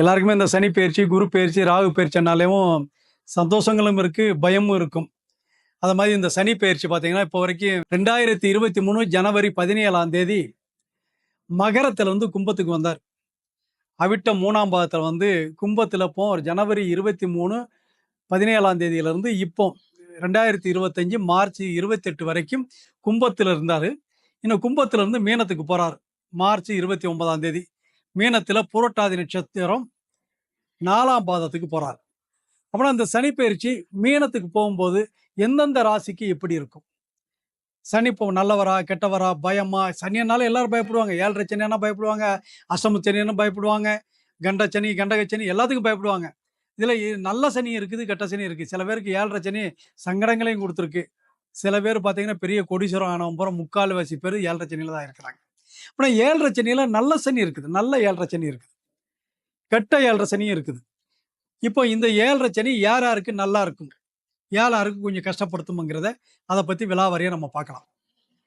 எல்லாருக்குமே இந்த சனி பயிற்சி குரு பயிற்சி ராகு பயிற்சினாலேயும் சந்தோஷங்களும் இருக்குது பயமும் இருக்கும். அது மாதிரி இந்த சனி பயிற்சி பார்த்தீங்கன்னா இப்போ வரைக்கும் ரெண்டாயிரத்தி இருபத்தி மூணு ஜனவரி பதினேழாம் தேதி மகரத்தில் வந்து கும்பத்துக்கு வந்தார். அவிட்ட மூணாம் பாதத்தில் வந்து கும்பத்தில் இப்போ ஒரு ஜனவரி இருபத்தி மூணு பதினேழாம் தேதியிலேருந்து இப்போ ரெண்டாயிரத்தி இருபத்தஞ்சி மார்ச் இருபத்தெட்டு வரைக்கும் கும்பத்தில் இருந்தார். இன்னும் கும்பத்திலேருந்து மீனத்துக்கு போகிறார் மார்ச் இருபத்தி ஒன்பதாம் தேதி. மீனத்தில் புரட்டாதி நட்சத்திரம் நாலாம் பாதத்துக்கு போகிறார் அப்புறம் அந்த சனி பயிற்சி மீனத்துக்கு போகும்போது எந்தெந்த ராசிக்கு எப்படி இருக்கும்? சனி இப்போ நல்லவரா கெட்டவரா பயமா? சனியனால எல்லாரும் பயப்படுவாங்க. ஏழரை சனியானா பயப்படுவாங்க அஷ்டம சனியான பயப்படுவாங்க கண்ட சனி கண்டக சனி எல்லாத்துக்கும் பயப்படுவாங்க. இதில் நல்ல சனி இருக்குது கெட்ட சனி இருக்குது. சில பேருக்கு ஏழரை சனி சங்கடங்களையும் கொடுத்துருக்கு. சில பேர் பார்த்தீங்கன்னா பெரிய கொடிசுரம் ஆனவங்க முக்கால்வாசி பேர் ஏழரை சனியில் தான் இருக்கிறாங்க. ஆனால் ஏழரை சனியில் நல்ல சனி இருக்குது. நல்ல ஏழரை சனி இருக்குது. கெட்ட ஏழரை சனியும் இருக்குது. இப்போ இந்த ஏழரை சனி யார் யாருக்கு நல்லா இருக்கும்? யார் யாருக்கு கொஞ்சம் கஷ்டப்படுத்துமுங்கிறத அதை பற்றி விலாவாரியாக நம்ம பார்க்கலாம்.